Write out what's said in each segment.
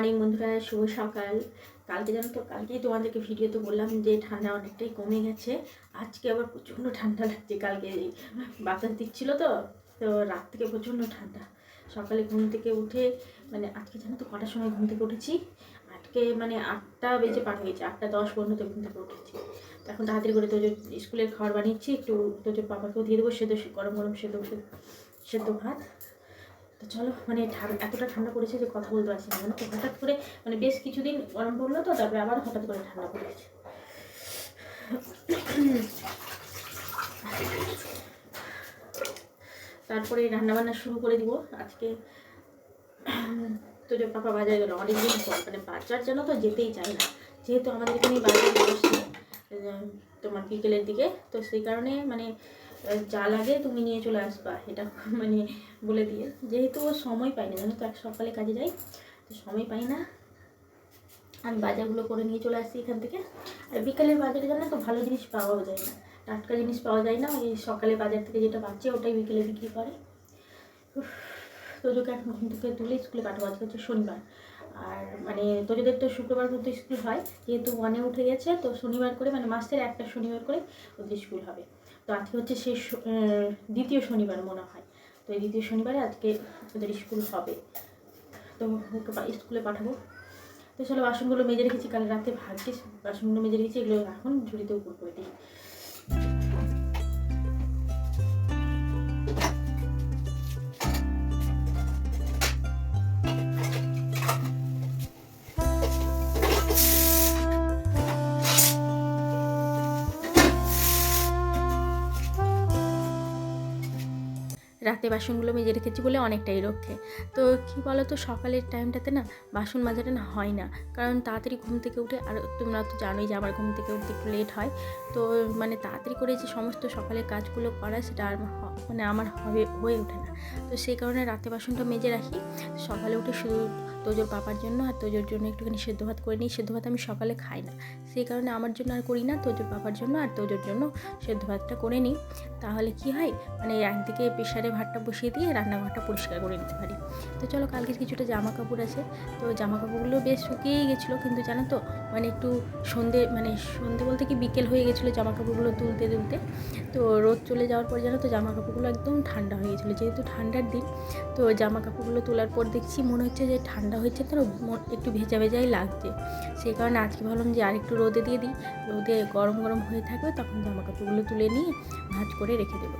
Morning বন্ধুরা, শুভ সকাল। কালকে জানো তো, কালকেই তোমাদেরকে ভিডিওতে বললাম যে ঠান্ডা অনেকটাই কমে গেছে। আজকে আবার প্রচণ্ড ঠান্ডা লাগছে কালকে। বাতাস দিচ্ছিল তো তো রাত থেকে প্রচণ্ড ঠান্ডা। সকালে ঘুম থেকে উঠে মানে আজকে জানো তো, কটার সময় ঘুম থেকে উঠেছি? আজকে মানে আটটা বেজে পার হয়েছে, আটটা দশ পনেরোতে ঘুম থেকে উঠেছি। এখন তাড়াতাড়ি করে তোজোর স্কুলের খাবার বানিয়েছি, একটু তোজোর পাপাকেও দিয়ে দেবো সেদ্ধ, গরম গরম সেদ্ধ সেদ্ধ ভাত। তো চলো মানে এতটা ঠান্ডা পড়েছে যে কথা বলতে পারছি না। তো হঠাৎ করে মানে বেশ কিছুদিন গরম পড়ল তো, তারপরে আবার হঠাৎ করে ঠান্ডা পড়েছে। তারপরে রান্নাবান্না শুরু করে দিব। আজকে তো যে পাপা বাজারে গেলো। অনেকদিন পর মানে বাজার যেন তো যেতেই চায় না। যেহেতু আমাদের এখানে বাজার বসছে তোমার বিকেলের দিকে, তো সেই কারণে মানে যা লাগে তুমি নিয়ে চলে আসবা। এটা মানে বলে দিয়ে। যেহেতু ও সময় পাই না জানো তো এক সকালে কাজে যাই, তো সময় পাই না। আমি বাজারগুলো করে নিয়ে চলে আসছি এখান থেকে। আর বিকালের বাজারে জানো তো ভালো জিনিস পাওয়াও যায় না, টাটকা জিনিস পাওয়া যায় না, ওই সকালে বাজার থেকে যেটা পাচ্ছে ওটাই বিকেলে বিক্রি করে। তোজোকে এখন ঘুম থেকে তুলে স্কুলে পাঠাবো, আজকে হচ্ছে শনিবার। আর মানে তোজোদের তো শুক্রবার মতো স্কুল হয়, যেহেতু ওয়ানে উঠে গেছে, তো শনিবার করে মানে মাসের একটা শনিবার করে ওদের স্কুল হবে। তো আজকে হচ্ছে শেষ দ্বিতীয় শনিবার মনে হয়। তো এই দ্বিতীয় শনিবারে আজকে ওদের স্কুল হবে। তো ওকে স্কুলে পাঠাবো। তো চলো বাসনগুলো মেজে রেখেছি, কাল রাতে ভাগ্যে বাসনগুলো মেজে রেখেছি, এগুলো এখন ঝুড়িতেও করে দিই রাতে বাসনগুলো মেজে রেখেছি বলে অনেকটাই রক্ষে। তো কি বলো তো সকালের টাইমটাতে না বাসন মাজাটা না হয় না। কারণ তাড়াতাড়ি ঘুম থেকে উঠে, আর তোমরা তো জানোই যে আমার ঘুম থেকে উঠতে একটু লেট হয়। তো মানে তাড়াতাড়ি করে যে সমস্ত সকালের কাজগুলো করা সেটা আর মানে আমার হবে, হয়ে ওঠে না। তো সেই কারণে রাতে বাসনটা মেজে রাখি। সকালে উঠে শুধু তোজোর পাপার জন্য আর তোজোর জন্য একটুখানি সেদ্ধ ভাত করে নিই। সেদ্ধ ভাত আমি সকালে খাই না। সেই কারণে আমার জন্য আর করি না তোজোর পাপার জন্য আর তোজোর জন্য সেদ্ধ ভাতটা করে নিই। তাহলে কি হয়? মানে একদিকে প্রেশারে ভাতটা বসিয়ে দিয়ে রান্নাঘরটা পরিষ্কার করে নিতে পারি। তো চলো কালকের কিছুটা জামা কাপড় আছে। তো জামা কাপড়গুলো বেশ শুকিয়েই গেছিল কিন্তু জানো তো? মানে একটু সন্ধে মানে সন্ধে বলতে কি বিকেল হয়ে গেছিল জামা কাপড়গুলো তুলতে তুলতে। তো রোদ চলে যাওয়ার পর জানো তো জামা কাপড়গুলো একদম ঠান্ডা হয়ে গেছিল। যেহেতু ঠান্ডার দিন, তো জামা কাপড়গুলো তোলার পর দেখছি মনে হচ্ছে যে ঠান্ডা হয়েছে তো একটু ভেজা ভেজাই লাগছে। সেই কারণে আজকে ভাবলাম যে আরেকটু রোদে দিয়ে দিই। রোদে গরম গরম হয়ে থাকবে তখন জামা কাপড়গুলো তুলে নিয়ে ভাঁজ করে রেখে দেবো।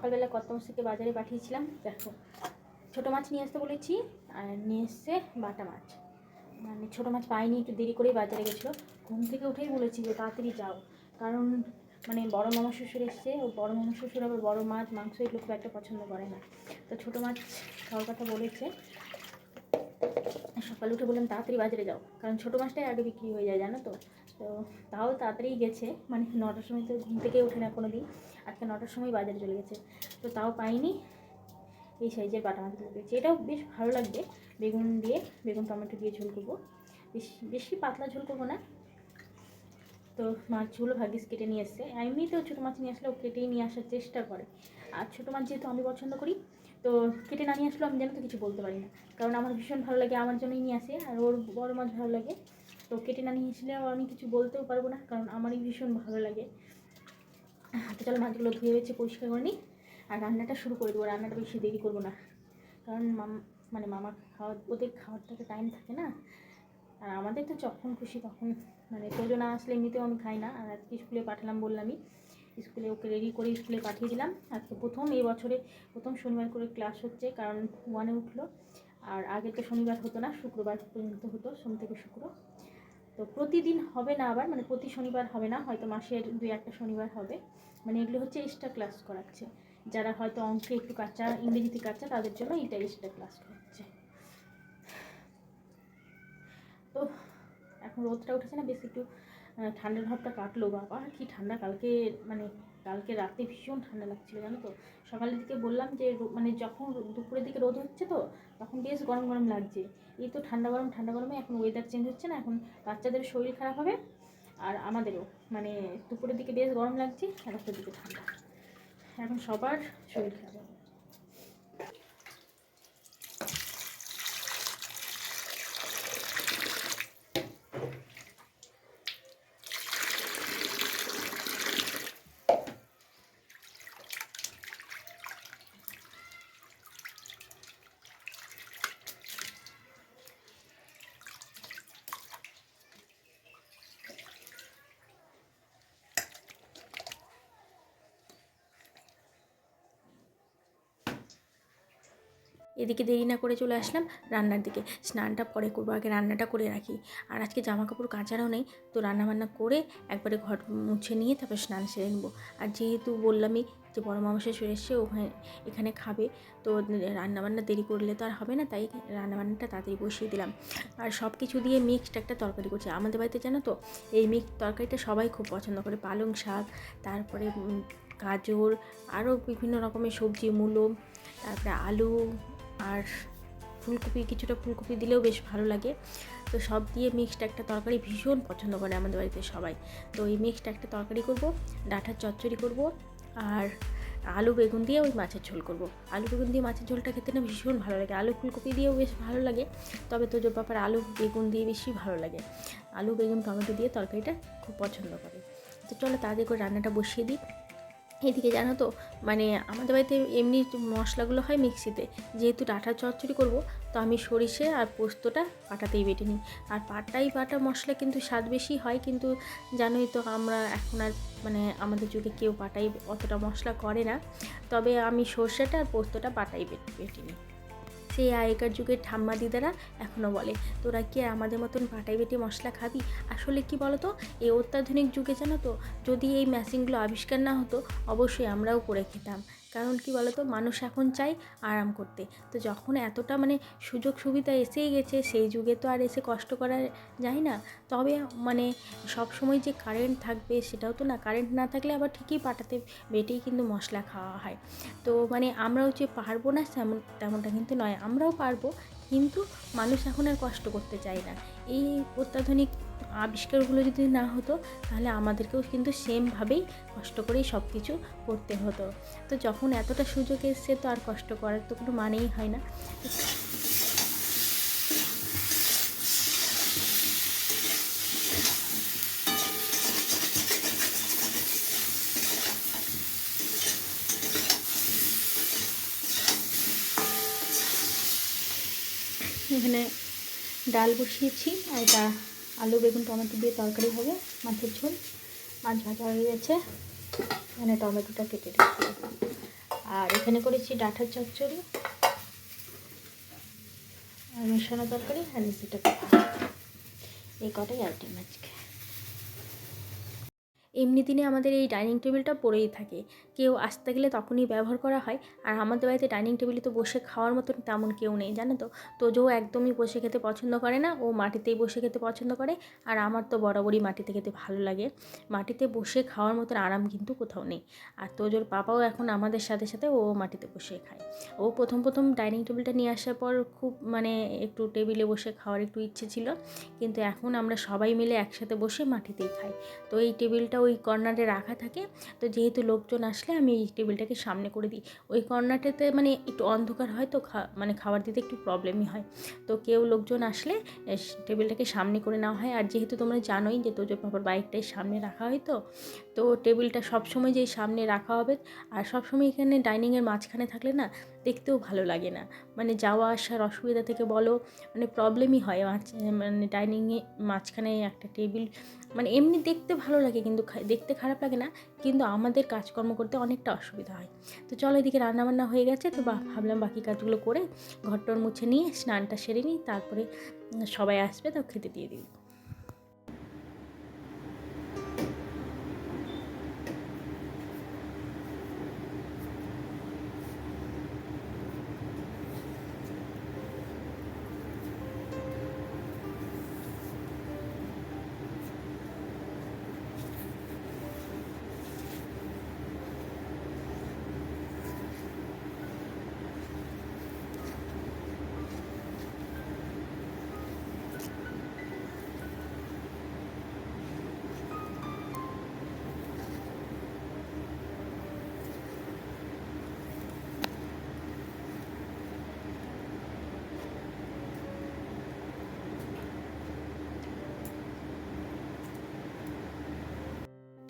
সকালবেলা কত থেকে বাজারে পাঠিয়েছিলাম, দেখো। ছোটো মাছ নিয়ে আসতে বলেছি, আর নিয়ে এসছে বাটা মাছ। মানে ছোটো মাছ পাইনি, একটু দেরি করেই বাজারে গেছিল। ঘুম থেকে উঠেই বলেছি যে তাড়াতাড়ি যাও। কারণ মানে বড় মামা শ্বশুর এসছে, ও বড় মামা শ্বশুর আবার বড় মাছ, মাংস এগুলো খুব একটা পছন্দ করে না। তো ছোটো মাছ খাওয়ার কথা বলেছে। সকালে উঠে বললাম, তাড়াতাড়ি বাজারে যাও। কারণ ছোটো মাছটাই আগে বিক্রি হয়ে যায়, জানো তো? তো তাও তাড়াতাড়ি গেছে। মানে নটার সময় তো ঘুম থেকে ওঠে না কোনো দিন আজকে নটার সময় বাজারে চলে গেছে। তো তাও পাইনি। এই সাইজের বাটা মাছগুলো পেয়েছি। এটাও বেশ ভালো লাগবে। বেগুন দিয়ে বেগুন টমেটো দিয়ে ঝোল করব। বেশি বেশি পাতলা ঝোল করব না। তো মাছগুলো ভাগ্যিস কেটে নিয়ে এসছে। এমনিতেও ছোটো মাছ নিয়ে আসলে ও কেটেই নিয়ে আসার চেষ্টা করে। আর ছোটো মাছ যেহেতু আমি পছন্দ করি, তো কেটে না নিয়ে আসলেও আমি যেন তো কিছু বলতে পারি না। কারণ আমার ভীষণ ভালো লাগে, আমার জন্যই নিয়ে আসে। আর ওর বড় মাছ ভালো লাগে। তো কেটে না নিয়ে আসলেও আমি কিছু বলতেও পারব না, কারণ আমারই ভীষণ ভালো লাগে। তো চলো মাছগুলো ধুয়ে বেছে পরিষ্কার করে নিই, আর রান্নাটা শুরু করে দেবো রান্নাটা বেশি দেরি করব না। কারণ মানে মামা খাওয়া ওদের খাওয়ার তো টাইম থাকে না। আর আমাদের তো যখন খুশি তখন মানে তোজো না আসলে এমনিতেও আমি খাই না। আর আজকে স্কুলে পাঠালাম বললামই, স্কুলে ওকে রেডি করে স্কুলে পাঠিয়ে দিলাম। আজকে প্রথম এই বছরে, প্রথম শনিবার করে ক্লাস হচ্ছে, কারণ ওয়ানে উঠল। আর আগে তো শনিবার হতো না, শুক্রবার পর্যন্ত হতো, সোম থেকে শুক্র। তো প্রতিদিন হবে না আবার মানে প্রতি শনিবার হবে না, হয়তো মাসের দুই একটা শনিবার হবে। মানে এগুলো হচ্ছে এক্সট্রা ক্লাস করাচ্ছে। যারা হয়তো অঙ্কে একটু কাঁচা, ইংরেজিতে কাঁচা, তাদের জন্য এটা এক্সট্রা ক্লাস করাচ্ছে। তো এখন রোদটা উঠেছে না, বেশ একটু ঠান্ডার ভাবটা কাটলো বাবা, কি ঠান্ডা কালকে মানে কালকে রাতে ভীষণ ঠান্ডা লাগছিল, জানো তো? সকালের দিকে বললাম যে মানে যখন দুপুরের দিকে রোদ হচ্ছে তো, তখন বেশ গরম গরম লাগছে। এই তো ঠান্ডা গরম, ঠান্ডা গরমে এখন ওয়েদার চেঞ্জ হচ্ছে না, এখন বাচ্চাদের শরীর খারাপ হবে আর আমাদেরও। মানে দুপুরের দিকে বেশ গরম লাগছে রাতের দিকে ঠান্ডা। এখন সবার শরীর খারাপ হবে। এদিকে দেরি না করে চলে আসলাম রান্নার দিকে। স্নানটা পরে করব, আগে রান্নাটা করে রাখি। আর আজকে জামা কাপড় কাচারও নেই, তো রান্নাবান্না করে একবারে ঘর মুছে নিয়ে তারপর স্নান সেরে নেব। আর যেহেতু বললামই যে বড় মামাসা চলে এসছে ওখানে এখানে খাবে, তো রান্নাবান্না দেরি করলে তো আর হবে না, তাই রান্নাবান্নাটা তাড়াতাড়ি বসিয়ে দিলাম। আর সব কিছু দিয়ে মিক্সড একটা তরকারি করছি। আমাদের বাড়িতে জানো তো, এই মিক্সড তরকারিটা সবাই খুব পছন্দ করে। পালং শাক, তারপরে গাজর, আরও বিভিন্ন রকমের সবজি, মূলো, তারপরে আলু আর ফুলকপি, কিছুটা ফুলকপি দিলেও বেশ ভালো লাগে। তো সব দিয়ে মিক্সড একটা তরকারি ভীষণ পছন্দ করে আমাদের বাড়িতে সবাই। তো এই মিক্সড একটা তরকারি করব, ডাঁটার চচ্চড়ি করব আর আলু বেগুন দিয়ে ওই মাছের ঝোল করব। আলু বেগুন দিয়ে মাছের ঝোলটা খেতে না ভীষণ ভালো লাগে। আলু ফুলকপি দিয়েও বেশ ভালো লাগে, তবে তোজো পাপার আলু বেগুন দিয়ে বেশি ভালো লাগে। আলু, বেগুন, টমেটো দিয়ে তরকারিটা খুব পছন্দ করে। তো চলো তাড়াতাড়ি করে রান্নাটা বসিয়ে দিই। এদিকে জানো তো মানে আমাদের বাড়িতে এমনি মশলাগুলো হয় মিক্সিতে। যেহেতু ডাটা চচ্চড়ি করব, তো আমি সরিষে আর পোস্তটা পাটাতেই বেটে নিই। আর পাটাই পাটা মশলা কিন্তু স্বাদ বেশি হয়, কিন্তু জানোই তো আমরা এখন আর মানে আমাদের যুগে কেউ পাটাই অতটা মশলা করে না। তবে আমি সরষেটা আর পোস্তটা পাটাই বেটে বেটে নিই। সেই আগেকার যুগের ঠাম্মা দিদারা এখনও বলে। তোরা কি আমাদের মতন পাটাই বেটে মশলা খাবি? আসলে কি বলতো? এই অত্যাধুনিক যুগে জানো তো, যদি এই মেশিনগুলো আবিষ্কার না হতো, অবশ্যই আমরাও করে খেতাম। কারণ কি বলতো, মানুষ এখন চাই আরাম করতে। তো যখন এতটা মানে সুযোগ সুবিধা এসেই গেছে, সেই যুগে তো আর এসে কষ্ট করা যায় না। তবে মানে সব সময় যে কারেন্ট থাকবে সেটাও তো না কারেন্ট না থাকলে আবার ঠিকই পাটাতে বেটেই কিন্তু মশলা খাওয়া হয়। তো মানে আমরাও যে পারব না তেমন তেমনটা কিন্তু নয়, আমরাও পারব। কিন্তু মানুষ এখন আর কষ্ট করতে চায় না। এই অত্যাধুনিক আবিষ্কারগুলো যদি না হতো, তাহলে আমাদেরকেও কিন্তু সেমভাবেই কষ্ট করেই সব কিছু করতে হতো। তো যখন এতটা সুযোগ এসছে, তো আর কষ্ট করার তো কোনো মানেই হয় না এখানে ডাল বসিয়েছি আর এটা আলু, বেগুন, টমেটো দিয়ে তরকারি হবে, মাছের ঝোল। মাছ ভাজা হয়ে গেছে, এখানে টমেটোটা কেটে দিচ্ছি আর এখানে করেছি ডাঁটার চচ্চড়ি আর মেশানো তরকারি আর নিচেটা এই কটাই আইটেম আজকে। এমনি দিনে আমাদের এই ডাইনিং টেবিলটা পড়েই থাকে। কেউ আসতে গেলে তখনই ব্যবহার করা হয়, আর আমাদের বাড়িতে ডাইনিং টেবিলে তো বসে খাওয়ার মতন তেমন কেউ নেই, জানো তো? তো তোজো একদমই বসে খেতে পছন্দ করে না, ও মাটিতেই বসে খেতে পছন্দ করে, আর আমার তো বরাবরই মাটিতে খেতে ভালো লাগে। মাটিতে বসে খাওয়ার মতন আরাম কিন্তু কোথাও নেই। আর তোজোর পাপাও এখন আমাদের সাথে সাথে ও মাটিতে বসে খায়। ও প্রথম প্রথম ডাইনিং টেবিলটা নিয়ে আসার পর খুব মানে একটু টেবিলে বসে খাওয়ার একটু ইচ্ছে ছিল, কিন্তু এখন আমরা সবাই মিলে একসাথে বসে মাটিতেই খাই। তো এই টেবিলটা ওই কর্নারে রাখা থাকে। তো যেহেতু লোকজন আসলে আমি এই টেবিলটাকে সামনে করে দিই। ওই কর্নারটাতে মানে একটু অন্ধকার হয় তো মানে খাবার দিতে একটু প্রবলেমই হয়। তো কেউ লোকজন আসলে টেবিলটাকে সামনে করে নেওয়া হয়। আর যেহেতু তোমরা জানোই যে তোজোর বাবার বাইকটাই সামনে রাখা হয় তো তো টেবিলটা সবসময় যেই সামনে রাখা হবে আর সবসময় এখানে ডাইনিংয়ের মাঝখানে থাকলে না দেখতেও ভালো লাগে না। মানে যাওয়া আসার অসুবিধা থেকে বলো মানে প্রবলেমই হয়। মানে ডাইনিংয়ে মাঝখানে একটা টেবিল মানে এমনি দেখতে ভালো লাগে কিন্তু দেখতে খারাপ লাগে না, কিন্তু আমাদের কাজকর্ম করতে অনেকটা অসুবিধা হয়। তো চলো এদিকে রান্নাবান্না হয়ে গেছে, তো ভাবলাম বাকি কাজগুলো করে ঘরটর মুছে নিয়ে স্নানটা সেরে নিই, তারপরে সবাই আসবে তো খেতে দিয়ে দিই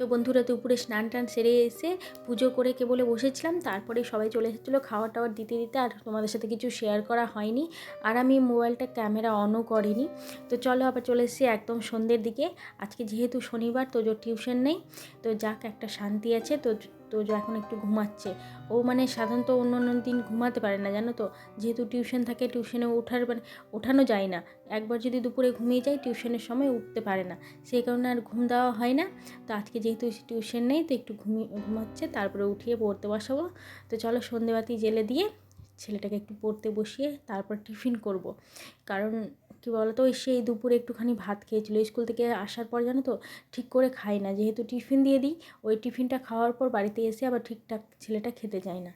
তো বন্ধুরা দুপুরে স্নান টান সেরে এসে পুজো করে কেবলে বসেছিলাম, তারপরে সবাই চলে এসেছিল খাওয়া টাওয়ার দিতে দিতে আর তোমাদের সাথে কিছু শেয়ার করা হয়নি আর আমি মোবাইলটা ক্যামেরা অনও করিনি। তো চলো আবার চলে এসেছি একদম সন্ধ্যের দিকে, আজকে যেহেতু শনিবার তো টিউশন নেই, তো যাক একটা শান্তি আছে, তো তোজো এখন একটু ঘুমাচ্ছে। ও মানে সাধারণত অন্য অন্য দিন ঘুমাতে পারে না, জানো তো? যেহেতু টিউশন থাকে, টিউশনে ওঠার মানে ওঠানো যায় না। একবার যদি দুপুরে ঘুমিয়ে যায়, টিউশনের সময় উঠতে পারে না। সেই কারণে আর ঘুম দেওয়া হয় না। তো আজকে যেহেতু টিউশন নেই, তো একটু ঘুমিয়ে ঘুমাচ্ছে, তারপরে উঠিয়ে পড়তে বসাবো। তো চলো সন্ধেবাতি জেলে দিয়ে ছেলেটাকে একটু পড়তে বসিয়ে তারপর টিফিন করব। কারণ কী বলতো, ওই সেই দুপুরে একটুখানি ভাত খেয়েছিল। স্কুল থেকে আসার পর জানো তো, ঠিক করে খাই না। যেহেতু টিফিন দিয়ে দিই, ওই টিফিনটা খাওয়ার পর বাড়িতে এসে আবার ঠিকঠাক ছেলেটা খেতে যায় না।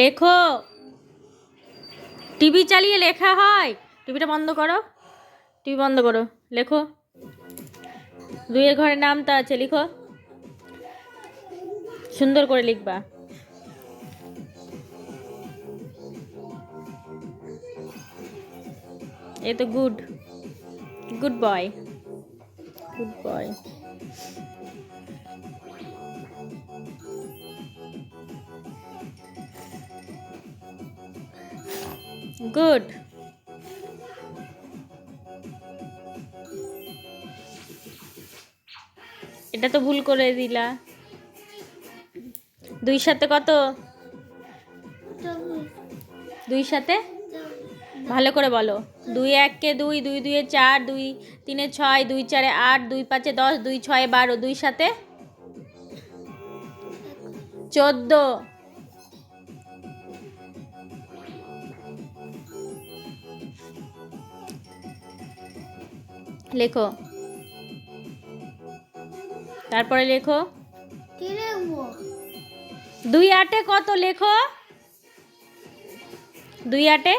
লেখো। টিভি চালিয়ে লেখা হয়। টিভিটা বন্ধ করো। টিভি বন্ধ করো, লেখো। দুইয়ের ঘরের নামটা আছে, লিখো। সুন্দর করে লিখবা। এ তো good good boy good boy good এটা তো ভুল করে দিলা। দুই সাথে কত? দুই সাথে? ভালো করে বলো। দুই এককে দুই দুই দুইয়ে চার, দুই তিনে ছয়, দুই চারে আট, দুই পাঁচে দশ, দুই ছয়ে বারো, দুই সাথে? চোদ্দ। লেখো। তারপরে লেখো। দুই আটে কত লেখো? দুই আটে?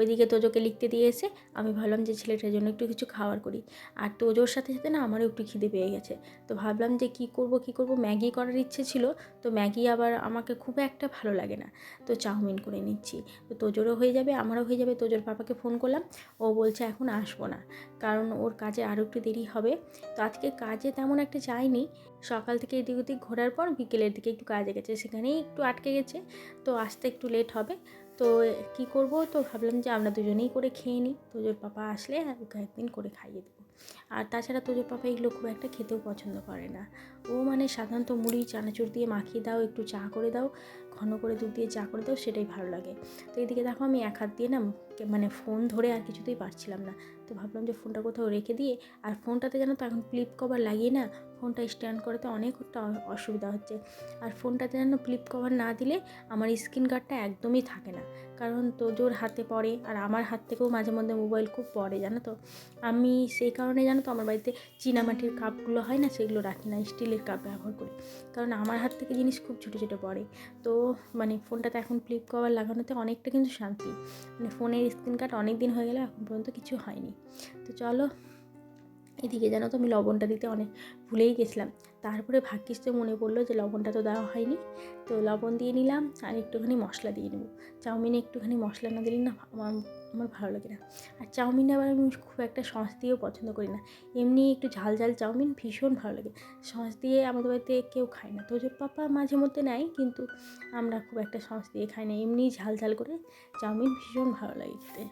ওইদিকে তোজোকে লিখতে দিয়ে এসে আমি ভাবলাম যে ছেলেটার জন্য একটু কিছু খাবার করি। আর তোজোর সাথে সাথে না আমারও একটু খিদে পেয়ে গেছে। তো ভাবলাম যে কি করব কি করব? ম্যাগি করার ইচ্ছে ছিল, তো ম্যাগি আবার আমাকে খুব একটা ভালো লাগে না। তো চাউমিন করে নিচ্ছি। তো তোজোরও হয়ে যাবে, আমারও হয়ে যাবে। তোজোর পাপাকে ফোন করলাম, ও বলছে এখন আসব না, কারণ ওর কাজে আরও একটু দেরি হবে। তো আজকে কাজে তেমন একটা যায়নি। সকাল থেকে এদিক ওদিক ঘোরার পর বিকেলের দিকে একটু কাজে গেছে, সেখানেই একটু আটকে গেছে। তো আসতে একটু লেট হবে। তো, কি করব? তো ভাবলাম যে আমরা দুজনেই করে খেয়ে নিই। তোজোর পাপা আসলে ওকে একদিন করে খাইয়ে দেবো। আর তাছাড়া তোজোর পাপা এগুলো খুব একটা খেতেও পছন্দ করে না। ও মানে সাধারণত মুড়ি, চানাচুর দিয়ে মাখিয়ে দাও, একটু চা করে দাও, ঘন করে দুধ দিয়ে চা করে দাও, সেটাই ভালো লাগে। তো এদিকে দেখো আমি এক হাত দিয়ে না মানে ফোন ধরে আর কিছুতেই পারছিলাম না। তো ভাবলাম যে ফোনটা কোথাও রেখে দিয়ে আর ফোনটাতে যেন তো এখন ফ্লিপ কভার লাগিয়ে না, ফোনটা স্ট্যান্ড করাতে অনেকটা অসুবিধা হচ্ছে। আর ফোনটাতে যেন ফ্লিপ কভার না দিলে আমার স্ক্রিন গার্ডটা একদমই থাকে না। কারণ তোজোর হাতে পড়ে আর আমার হাত থেকেও মাঝে মধ্যে মোবাইল খুব পড়ে, জানো তো। আমি সেই কারণে জানো তো আমার বাড়িতে চীনামাটির কাপগুলো হয় না, সেগুলো রাখি না, স্টিলের কাপ ব্যবহার করি। কারণ আমার হাত থেকে জিনিস খুব ছোটো ছোটো পড়ে। তো মানে ফোনটাতে এখন ফ্লিপ কভার লাগানোতে অনেকটা কিন্তু শান্তি। মানে ফোনের স্ক্রিন কার্ড অনেক দিন হয়ে গেলে, এখন পর্যন্ত কিছু হয়নি। তো চলো, এদিকে জানো তো আমি লবণটা দিতে অনেক ভুলেই গেছিলাম। তারপরে ভাগ্যিস তো মনে পড়ল যে লবণটা তো দেওয়া হয়নি। তো লবণ দিয়ে নিলাম আর একটুখানি মশলা দিয়ে নেব। চাউমিনে একটুখানি মশলা না দিলে না আমার আমার ভালো লাগে না। আর চাউমিন আবার আমি খুব একটা সস দিয়েও পছন্দ করি না। এমনি একটু ঝাল ঝাল চাউমিন ভীষণ ভালো লাগে। সস দিয়ে আমাদের বাড়িতে কেউ খায় না। তোজোর পাপা মাঝে মধ্যে নেয়, কিন্তু আমরা খুব একটা সস দিয়ে খাই না। এমনি ঝাল ঝাল করে চাউমিন ভীষণ ভালো লাগে খেতে।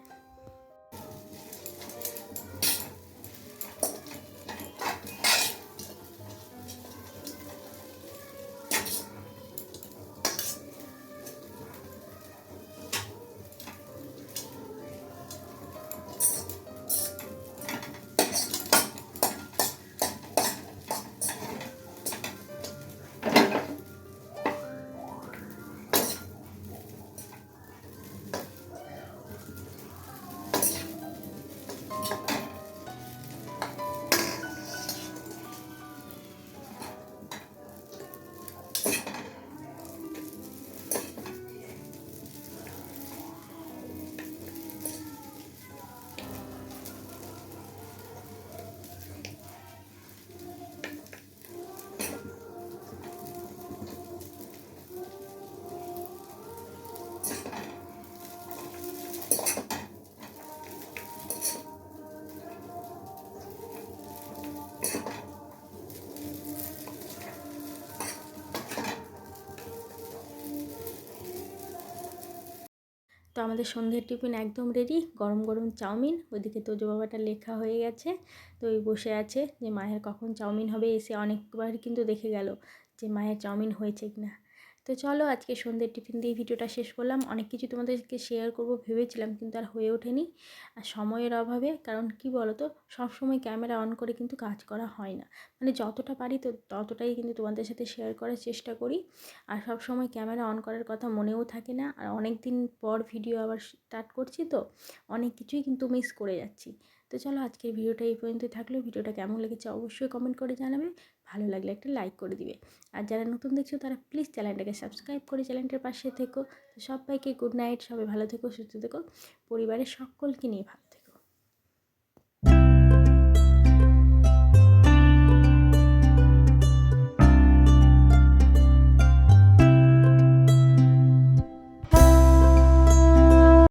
তো আমাদের সন্ধ্যের টিফিন একদম রেডি গরম গরম চাউমিন, ওইদিকে তোজো বাবাটা লেখা হয়ে গেছে। তো ওই বসে আছে যে, মায়ের কখন চাউমিন হবে? এসে অনেকবার কিন্তু দেখে গেল যে, মায়ের চাউমিন হয়েছে কিনা? তো চলো আজকে সন্ধ্যের টিফিন দিয়ে ভিডিওটা শেষ করলাম। অনেক কিছু তোমাদেরকে শেয়ার করব ভেবেছিলাম কিন্তু আর হয়ে ওঠেনি। আর সময়ের অভাবে, কারণ কি বলো তো সবসময় ক্যামেরা অন করে কিন্তু কাজ করা হয় না। মানে যতটা পারি তো ততটাই কিন্তু তোমাদের সাথে শেয়ার করার চেষ্টা করি। আর সব সময় ক্যামেরা অন করার কথা মনেও থাকে না। আর অনেক দিন পর ভিডিও আবার স্টার্ট করছি তো, অনেক কিছুই কিন্তু মিস করে যাচ্ছি। তো চলো আজকের ভিডিওটা এই পর্যন্ত থাকল। ভিডিওটা কেমন লেগেছে অবশ্যই কমেন্ট করে জানাবে। ভালো লাগলে একটা লাইক করে দিবে। আর যারা নতুন দেখছ, তারা প্লিজ চ্যানেলটাকে সাবস্ক্রাইব করে চ্যানেলটার পাশে থেকো। সবাইকে গুড নাইট সবাই ভালো থেকো, সুস্থ থেকো। পরিবারের সকলকে নিয়ে ভালো